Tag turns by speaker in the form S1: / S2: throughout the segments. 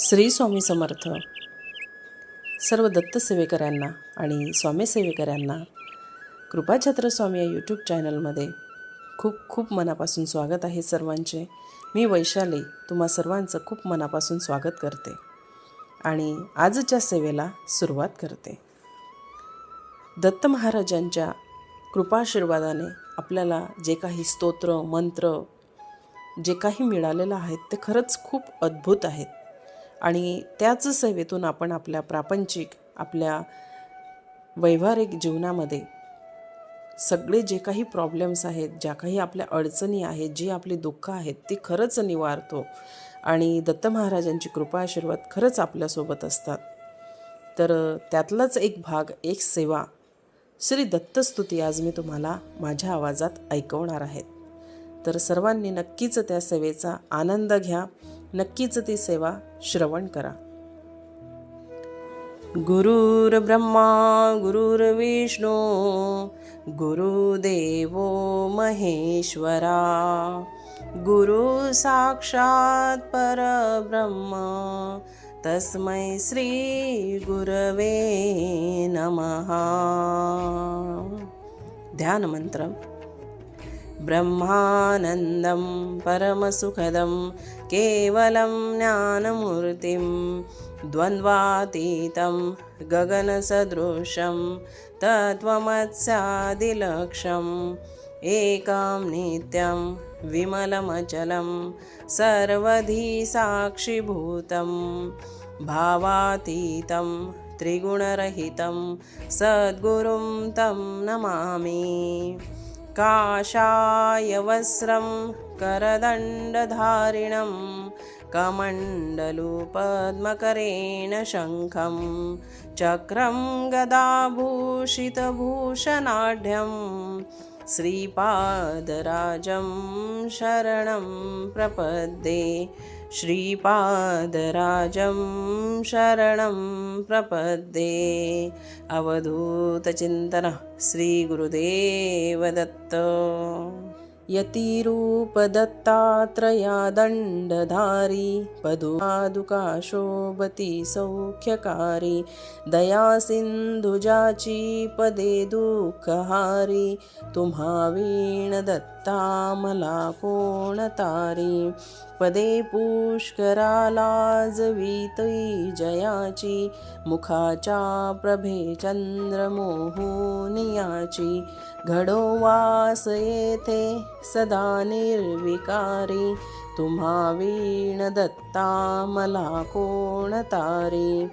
S1: श्री स्वामी समर्थ. सर्व दत्तसेवेकरांना आणि स्वामी सेवेकरांना कृपाछत्र स्वामी या यूट्यूब चॅनलमध्ये खूप खूप मनापासून स्वागत आहे सर्वांचे. मी वैशाली तुम्हा सर्वांचं खूप मनापासून स्वागत करते आणि आजच्या सेवेला सुरुवात करते. दत्त महाराजांच्या कृपाशीर्वादाने आपल्याला जे काही स्तोत्र मंत्र जे काही मिळालेलं आहेत ते खरंच खूप अद्भुत आहेत. आणि त्याच सेवेतून आपण आपल्या प्रापंचिक आपल्या वैवाहिक जीवनामध्ये सगळे जे काही प्रॉब्लेम्स आहेत ज्या काही आपल्या अडचणी आहेत जी आपली दुःख आहेत ती खरंच निवारतो. आणि दत्त महाराजांची कृपा आशीर्वाद खरंच आपल्यासोबत असतात. तर त्यातलाच एक भाग एक सेवा श्री दत्तस्तुती आज मी तुम्हाला माझ्या आवाजात ऐकवणार आहेत तर सर्वांनी नक्कीच त्या सेवेचा आनंद घ्या. नक्कीच ती सेवा श्रवण करा. गुरुर्ब्रह्मा गुरुर्विष्णू गुरुदेवो महेश्वरा गुरु साक्षात परब्रह्म तस्मै श्री गुरवे नमः. ध्यानमंत्र ब्रह्मानन्दं परमसुखदं केवलं ज्ञानमूर्तिं द्वन्द्वातीतं गगनसदृशं तत्त्वमत्स्यादिलक्षम् एकं नित्यं विमलमचलं सर्वधी साक्षिभूतं भावातीतं त्रिगुणरहितं सद्गुरुं तं नमामि काषाय वस्रं करदण्डधारिणं कमण्डलुपद्मकरेण शङ्खं चक्रं गदाभूषितभूषणाढ्यम् श्रीपादराजं शरणं प्रपद्ये। श्रीपादराजं शरणं प्रपद्ये। अवधूतचिन्तनः श्रीगुरुदेवदत्त यतिरूपदत्तात्रया दण्डधारी पदुपादुकाशोभति सौख्यकारी दयासिन्धुजाची पदे दुःखहारी तुम्हा वीण दत्ता मला कोण तारी पदे पुष्करालाजवीतै जयाची मुखाच्या प्रभे चंद्रमोहुनियाची घडोवास येथे सदा निर्विकारी. तुम्हा वीण दत्ता मला कोण तारी?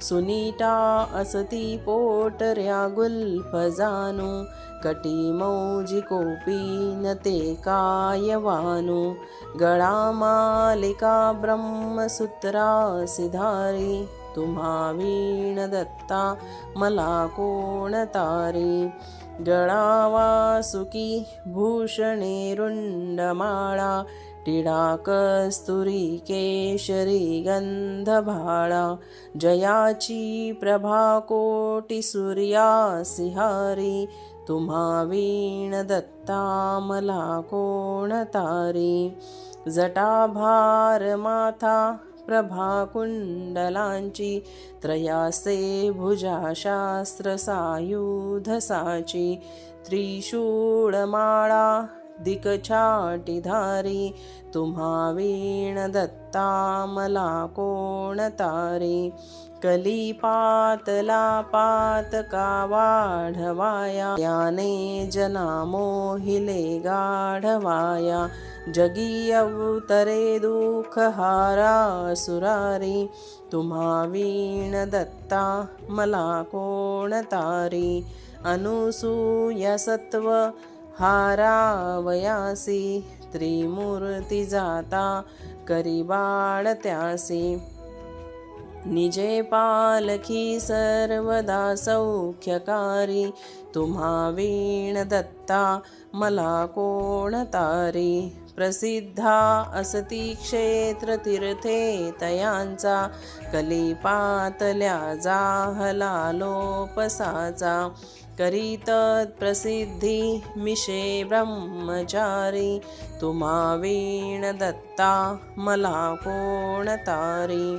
S1: सुनीटा असती पोटऱ्या गुल्फ जाणू. कटी मौजी कोपीन ते कायवानू गळा मालिका ब्रह्मसूत्रा सिधारी. तुम्हा वीण दत्ता मला कोण तारी? गळा भूषणे रुंडमाळा टिळाकस्तुरी केशरी गंधभाळा जयाची प्रभा कोटी तुम्हा वीण दत्ता मला कोण तारी? जटाभार माथा प्रभा कुंडलांची त्रयासे भुजाशास्त्रसायुधसाची त्रिशूळमाळा दिकछाटीधारी तुम्हा वीण दत्ता मला कोण तारी? कलिपातला पातका वाढवाया? याने जना मोहिले गाढवाया? जगी अवतरे दुःख हारा सुरारी तुम्हा वीण दत्ता मला कोण तारी? अनुसूया सत्व हारावयासी त्रिमूर्ती जाता करी त्यासी। निजे पालखी सर्वदा सौख्यकारी तुम्हा वीण दत्ता मला कोण तारी? प्रसिद्धा असती क्षेत्र तीर्थे तयांचा कलिपातल्या जाहला लोपसाचा करीत प्रसिद्धी मिशे ब्रह्मचारी तुम्हा वीण दत्ता मला कोण तारी?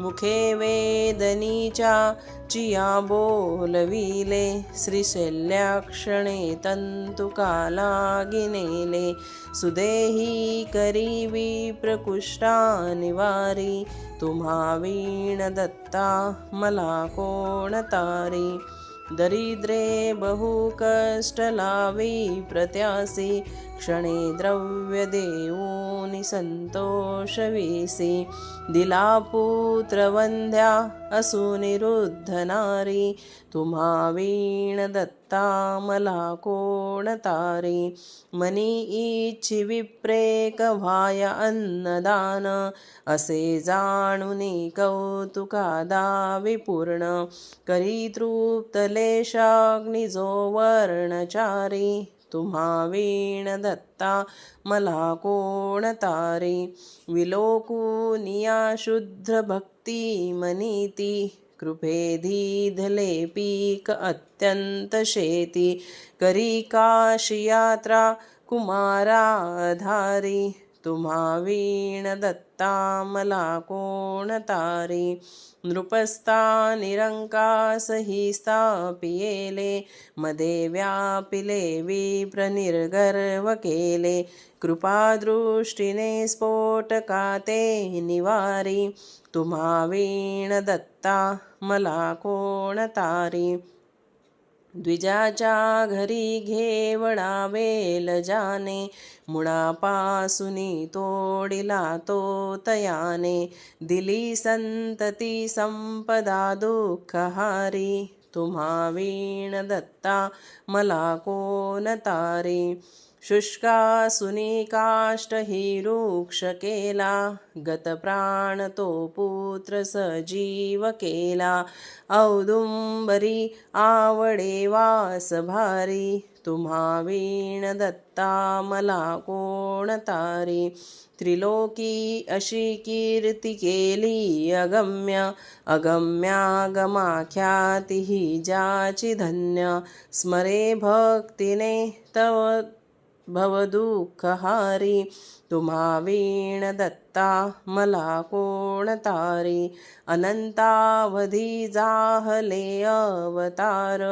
S1: मुखे वेदनीच्या चिया बोलविले श्रीशैल्याक्षणे तंतुकाला गिनेले सुदेही करीवी प्रकुष्टा निवारी तुम्हा वीण दत्ता मला कोण तारी? दरिद्रे बहु कष्ट लावी प्रत्यासी क्षणे द्रव्य देऊनी संतोषविसी दिला पुत्र वंद्या असू निरुद्ध नारी तुम्हा वीण दत्ता मला कोण तारी मनी इच्छी विप्रेक व्हाय अन्नदान असे जाणुनी कौतुकादा विपूर्ण। पूर्ण करी वर्णचारी तुम्हा वीण दत्ता मला कोण तारे? विलोकुनिया शुद्ध भक्ती मनीती कृपेधी धले पीक अत्यंत शेती करी काशी यात्रा कुमाराधारी तुम्हा वीण दत्ता। मला कोण तारी? नृपस्ता निरंकास ही स्थापियेले मदे व्यापिले विप्रनिर्गर्व केले. कृपादृष्टीने स्फोटकाते निवारी तुम्हा वीण दत्ता मला कोण तारी? द्विजाच्या घरी घेवडावेल जाने मुळापासुनी तोडिला तो तयाने. दिली संतती संपदा दुःखहारी तुम्हा वीण दत्ता मला कोण तारी? शुष्का काष्ट ही केला गत प्राण तो पुत्र सजीव केला औदुंबरी आवडे वास भारी तुम्हा वीण दत्ता मला कोण तारी त्रिलोकी अशी कीर्ती केली अगम्य अगम्यागमाख्याती ही ज्याची धन्य स्मरे भक्तीने तव भवदुःखहारी तुम्हा वीण दत्ता मला कोण तारी अनंतावधी जाहले अवतार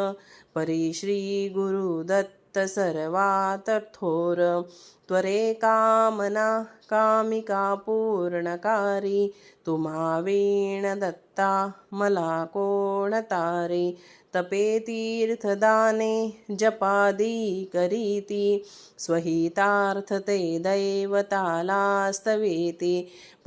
S1: परी श्री गुरुदत्त सर्वात थोर त्वरे कामना कामिका पूर्णकारी तुम्हा वीण दत्ता मला कोण तारी तपे तीर्थदाने जपादी करीति स्वहितार्थ ते दैवतालास्तवेती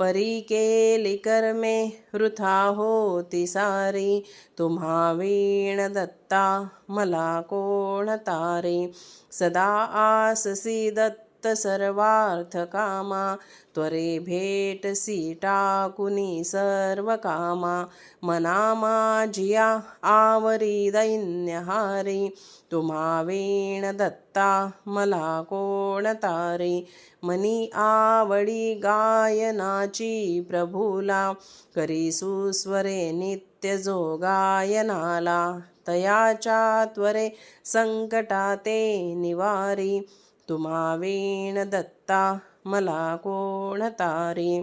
S1: परिकेलिकर्मे वृथा होती सारी तुम्हा वीण दत्ता मला कोण तारी सदा आससी दत्त सर्वार्थ कामा त्वरे भेटसी टाकुनी सर्व कामा मना माझिया आवरी दैन्यहारी तुम्हावीण दत्ता मला कोण तारी मनी आवडी गायनाची प्रभूला करी सुस्वरे नित्य जो गायनाला तयाच्या त्वरे संकटाते निवारी तुम्हा वीण दत्ता मला कोण तारी?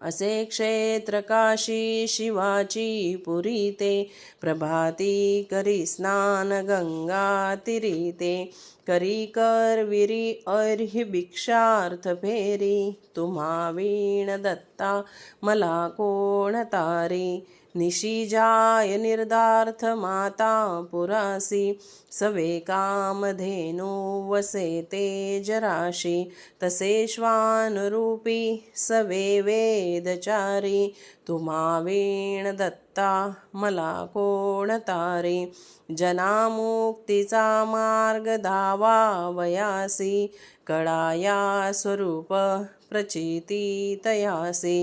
S1: असे क्षेत्र काशी शिवाची पुरी ते प्रभाती करी स्नान गंगा तिरीते करी करविरी अर्हि भिक्षार्थ फेरी तुम्हा वीण दत्ता मला कोण तारी? निशिजाय निर्दार्थ माता पुरासी सवे कामधेनु वसे तेजराशी तसे श्वानरूपी सवे वेदचारी तुम्हा वीण दत्ता मला कोणतारी जनामुक्तीचा मार्ग धावा वयासी कळाया स्वरूप प्रचिती तयासे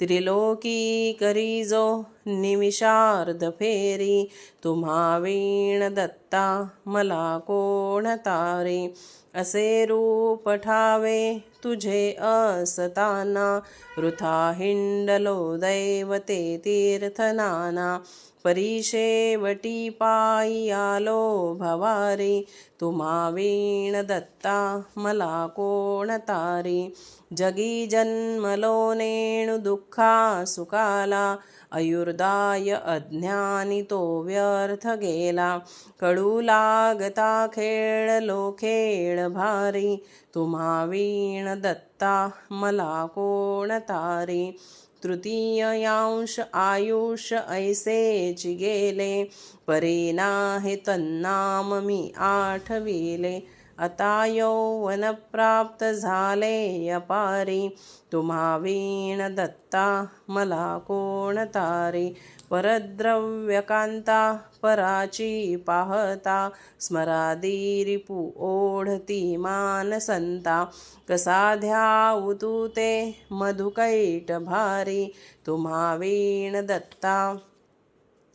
S1: त्रिलोकी करीजो निमिषार्ध फेरी तुम्हा वीण दत्ता मला कोण तारे? असे रूप ठावे तुझे असताना. वृथा हिंडलो दैवते तीर्थनाना. परिशेवटी पायी आलो भवारी. तुम्हा वीण दत्ता मला कोण तारी? जगी जन्मलो नेणु दुःखा सुकाला अयुर्दाय अज्ञानी तो व्यर्थ गेला. कडू लागता खेळलो खेळ भारी. तुम्हा वीण दत्ता मला कोण तारी? तृतीयांश आयुष ऐसेच गेले. परे नाही तन्नाम मी आठविले. आता यौवन प्राप्त झाले अपारी. तुम्हा वीण दत्ता मला कोण तारी? परद्रव्यकांता पराची पाहता. स्मरादी रिपू ओढती मानसंता कसा ध्याऊ तू ते मधुकैट भारी. तुम्हा वीण दत्ता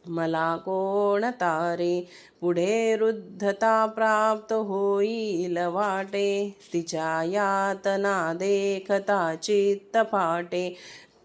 S1: मला कोण तारे? पुढे रुद्धता प्राप्त होईल वाटे. तिच्या यातना देखता चित्त फाटे.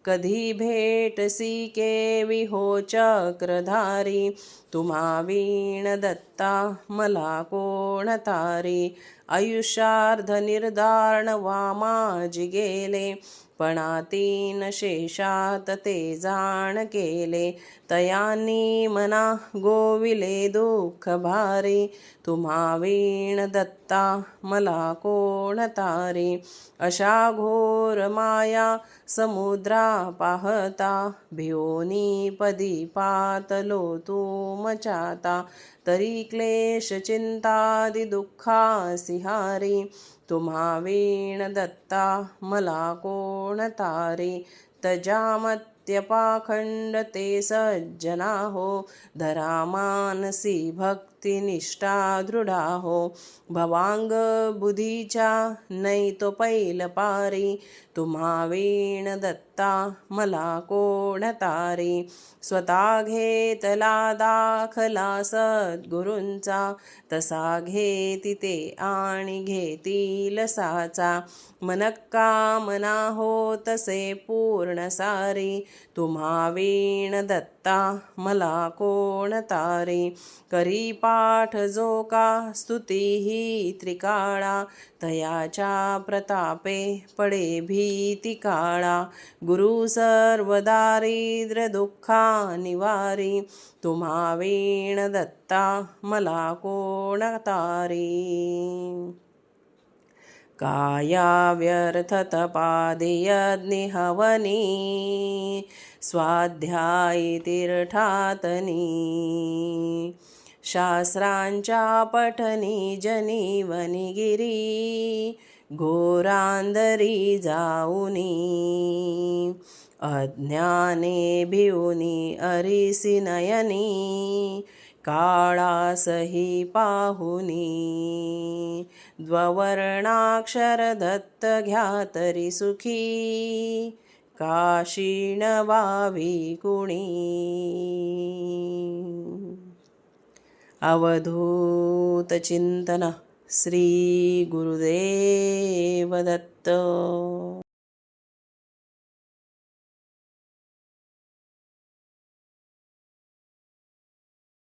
S1: कधी भेटसी केवी हो चक्रधारी. तुम्हा वीण दत्ता मला कोण तारी? आयुष्यार्ध निर्धारण वामाजी गेले. पणातीन शेषात ते जाण केले. तयानी मना गोविले दुःख भारी. तुम्हा वीण दत्ता मला कोण तारी? अशा घोर माया समुद्रा पाहता. भिओनी पदी पातलो तू मचाता तरी क्लेश चिंतादि दुःखा सिहारी. तुम्हा वीण दत्ता मला कोण तारी? तजामत्यपाखंड ते सज्जना हो धरा मानसी भक्तिनिष्ठा दृढा हो. भवांग बुधीच्या नै तो पैल पारी. तुम्हा वीण दत्ता मला कोण तारी. स्वतः घेतला दाखला सद्गुरूंचा. तसा घेती ते आणि घेतील साचा. मनक्का मना हो तसे पूर्ण सारी. तुम्हा वीण दत्ता मला कोण तारे? करी पाठ जो का? स्तुती ही त्रिकाळा. तयाच्या प्रतापे पडे भीती काळा. गुरु सर्व दारिद्र दुःखा निवारी. तुम्हा वीण दत्ता मला कोण तारी? काया व्यर्थ हवनी स्वाध्यायी तीर्थातनी शास्त्रांच्या पठनी जनीवनी गिरी घोरांदरी जाऊनी अज्ञाने भिवनी अरिसी नयनी कालासहि पाहुनी. द्ववर्णाक्षरदत्त घ्यातरि सुखी. काशीण वाविकुणी अवधूतचिन्तन श्रीगुरुदेवदत्त